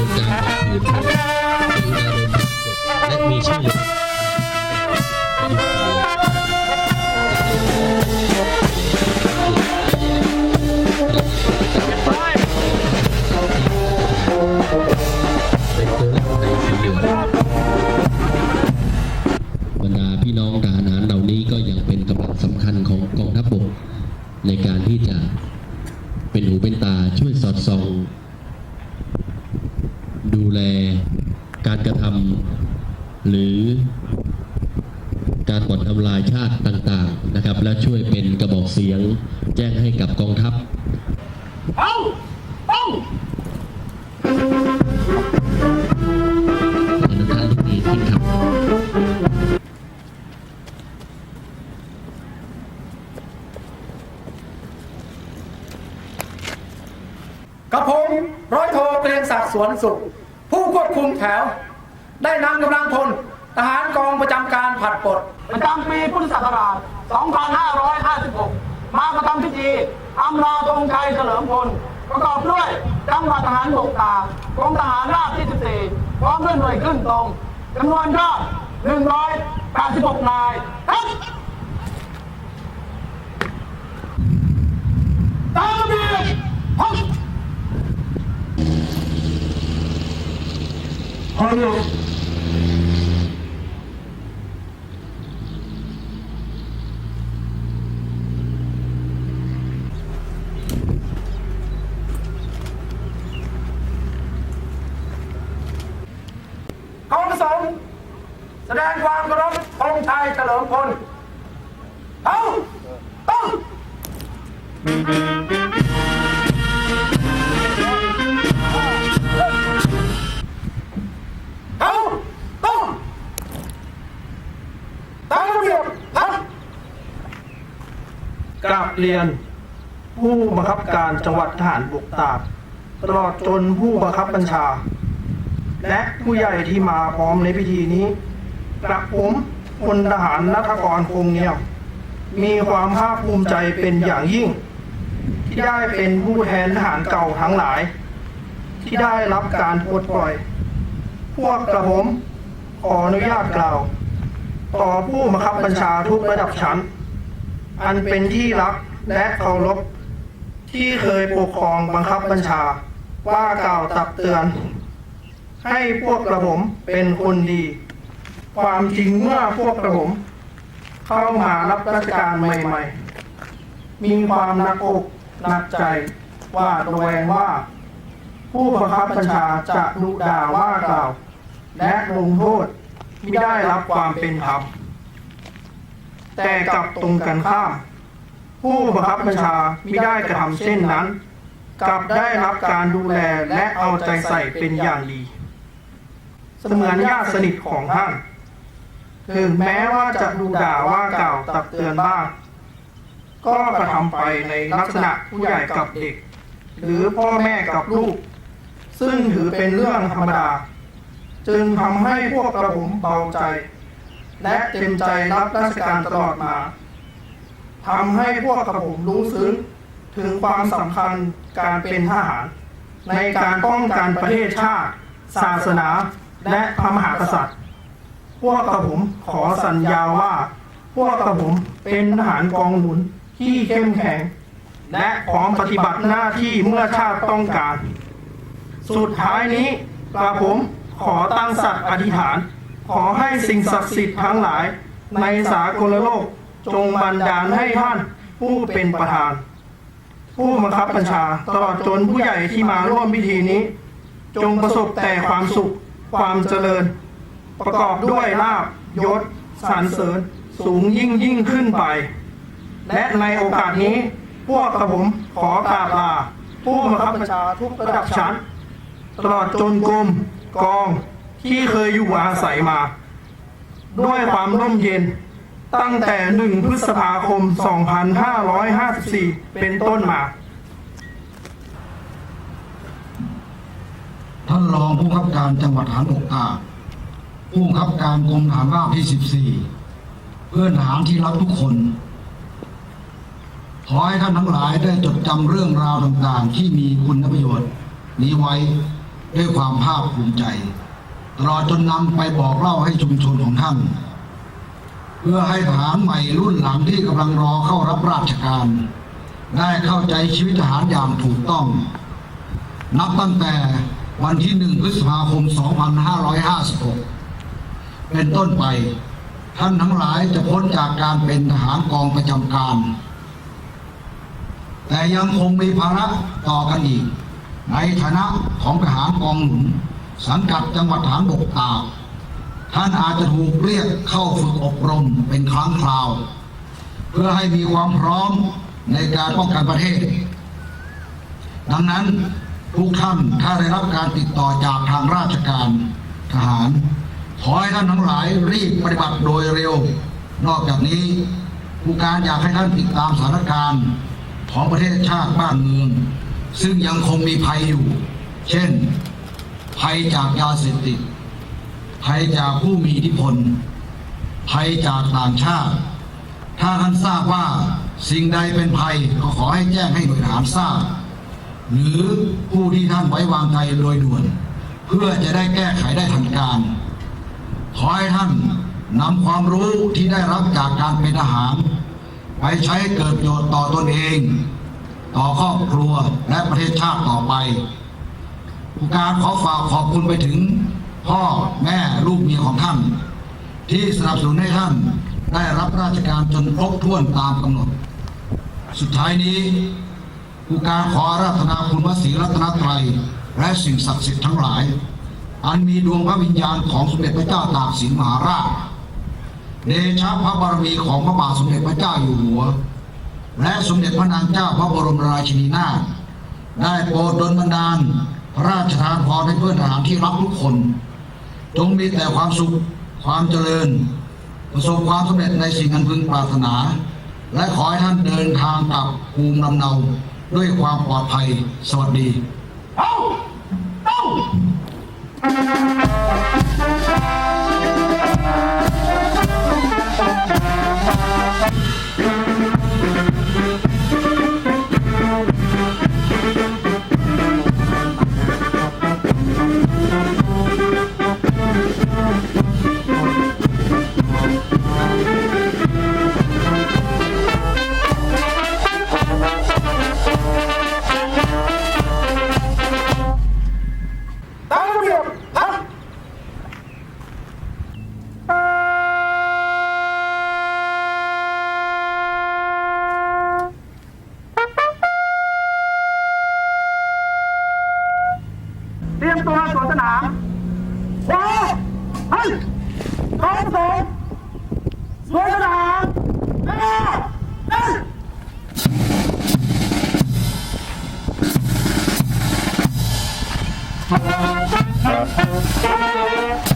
องค์การองผืนไทยกรุณาเดินทางและมีชื่อเป็นตัวเลขในสีเหลืองบรรดาพี่น้องทหารเหล่านี้ก็ยังเป็นกำลังสำคัญของกองทัพบกในการที่จะเป็นหูเป็นตาช่วยสอดส่อง ดูแลการกระทำ หรือการบ่อนทำลายชาติต่างๆนะครับ และช่วยเป็นกระบอกเสียงแจ้งให้กับกองทัพเอาเอาขอทุกท่านทุกทีขึ้นครับกระผมร้อยโทเกรียงศักดิ์สวนสุข ผู้ควบคุมแถว ได้นำกำลังพลทหารกองประจำการผัดปลดประจำปีพุทธศักราช 2556 มากระทำพิธีอำลาธงชัยเฉลิมพล ประกอบด้วยจังหวัดทหารบกตากกรมทหารราบที่ 14 พร้อมด้วยหน่วยขึ้นตรงจำนวนยอด186 นายครับตามระเบียบครับกองสงแสด งความเคารพธงชัยเฉลิมพลเอาต้องเอาต้องตามระเบียบครับกราบเรียน ผู้บังคับการจังหวัดทหารบกตากตลอดจนผู้บังคับบัญชา และผู้ใหญ่ที่มาพร้อมในพิธีนี้ กระผมพลทหารนัทกรคงเงียมมีความภาคภูมิใจเป็นอย่างยิ่ง ที่ได้เป็นผู้แทนทหารเก่าทั้งหลาย ที่ได้รับการปลดปล่อย พวกกระผมขออนุญาตกล่าว ต่อผู้บังคับบัญชาทุกระดับชั้น อันเป็นที่รักและเคารพที่เคยปกครองบังคับบัญชา ว่ากล่าวตักเตือน ให้พวกกระผมเป็นคนดี ความจริงเมื่อพวกกระผม เข้ามารับราชการใหม่ๆ มีความหนักอกหนักใจว่าระแวงว่า ผู้บังคับบัญชาจะดุด่าว่ากล่าว และลงโทษไม่ได้รับความเป็นธรรมแต่กลับตรงกันข้าม ผู้บังคับบัญชาไม่ได้กระทำเช่นนั้น กลับได้รับการดูแลและเอาใจใส่เป็นอย่างดี เสมือนญาติสนิทของท่าน ถึงแม้ว่าจะดูด่าว่าเกล่าวตักเตือนบ้าง ก็กระทำไปในลักษณะผู้ใหญ่กับเด็ก หรือพ่อแม่กับลูก ซึ่งถือเป็นเรื่องธรรมดา จึงทำให้พวกกระผมเบาใจ และเต็มใจรับราชการตลอดมาทำให้พวกกระผมรู้ซึ้งถึงความสำคัญการเป็นทหาร ในการป้องกันประเทศชาติ ศาสนา และพระมหากษัตริย์ พวกกระผมขอสัญญาว่า พวกกระผมเป็นทหารกองหนุนที่เข้มแข็ง และพร้อมปฏิบัติหน้าที่เมื่อชาติต้องการ สุดท้ายนี้กระผมขอตั้งสัตย์อธิษฐาน ขอให้สิ่งศักดิ์สิทธิ์ทั้งหลาย ในสากลโลกจงบันดาลให้ท่านผู้เป็นประธาน ผู้บังคับบัญชาตลอดจนผู้ใหญ่ที่มาร่วมพิธีนี้ จงประสบแต่ความสุขความเจริญ ประกอบด้วยลาบยศสรรเสริญสูงยิ่งยิ่งขึ้นไป และในโอกาสนี้ พวกกระผมขอกราบลาผู้บังคับบัญชาทุกระดับชั้น ตลอดจนกรมกองที่เคยอยู่อาศัยมา ด้วยความร่มเย็นตั้งแต่ 1 พฤษภาคม 2554 เป็นต้นมา ท่านรองผู้ขับการจังหวัดฐานบกตา ผู้ขังคับการกรมฐานราบที่ 14 เพื่อนทหารที่รักทุกคน ขอให้ท่านทั้งหลายได้จดจำเรื่องราวต่างๆ ที่มีคุณประโยชน์ นี้ไว้ด้วยความภาคภูมิใจตลอดจนนำไปบอกเล่าให้ชุมชนของท่าน เพื่อให้ทหารใหม่รุ่นหลังที่กำลังรอเข้ารับราชการ ได้เข้าใจชีวิตทหารอย่างถูกต้อง นับตั้งแต่วันที่ 1 พฤษภาคม 2556 เป็นต้นไป ท่านทั้งหลายจะพ้นจากการเป็นทหารกองประจำการ แต่ยังคงมีภาระต่อกันอีก ในฐานะของทหารกองหนุน สังกัดจังหวัดฐานบกตากท่านอาจจะถูกเรียกเข้าฝึกอบรมเป็นครั้งคราว เพื่อให้มีความพร้อมในการป้องกันประเทศ ดังนั้นทุกท่านถ้าได้รับการติดต่อจากทางราชการทหาร ขอให้ท่านทั้งหลายรีบปฏิบัติโดยเร็ว นอกจากนี้ ผู้การอยากให้ท่านติดตามสถานการณ์ของประเทศชาติบ้านเมือง ซึ่งยังคงมีภัยอยู่ เช่น ภัยจากยาเสพติด ภัยจากผู้มีอิทธิพล ภัยจากต่างชาติ ถ้าท่านทราบว่าสิ่งใดเป็นภัยก็ขอให้แจ้งให้หน่วยทหารทราบ หรือผู้ที่ท่านไว้วางใจโดยด่วน เพื่อจะได้แก้ไขได้ทันการ ขอให้ท่านนำความรู้ที่ได้รับจากการเป็นทหาร ไปใช้เกิดประโยชน์ต่อตนเอง ต่อครอบครัวและประเทศชาติต่อไป ผู้การขอฝากขอบคุณไปถึงพ่อแม่ลูกเมียของท่าน ที่สนับสนุนให้ท่านได้รับราชการจนครบถ้วนตามกำหนด สุดท้ายนี้ผู้การขอราธนาคุณพระศรีรัตนตรัยและสิ่งศักดิ์สิทธิ์ทั้งหลาย อันมีดวงพระวิญญาณของสมเด็จพระเจ้าตากสินมหาราช เดชะพระบารมีของพระบาทสมเด็จพระเจ้าอยู่หัว และสมเด็จพระนางเจ้าพระบรมราชินีนาถได้โปรดดลบันดาล พระราชทานพรให้เพื่อนทหารที่รักทุกคน จงมีแต่ความสุขความเจริญ ประสบความสำเร็จในสิ่งอันพึงปรารถนา และขอให้ท่านเดินทางกลับภูมิลำเนาด้วยความปลอดภัยสวัสดีเอา สวนสน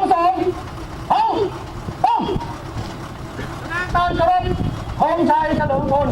องสองสองต้องนางตาลชลมพงชัยเฉลิมพล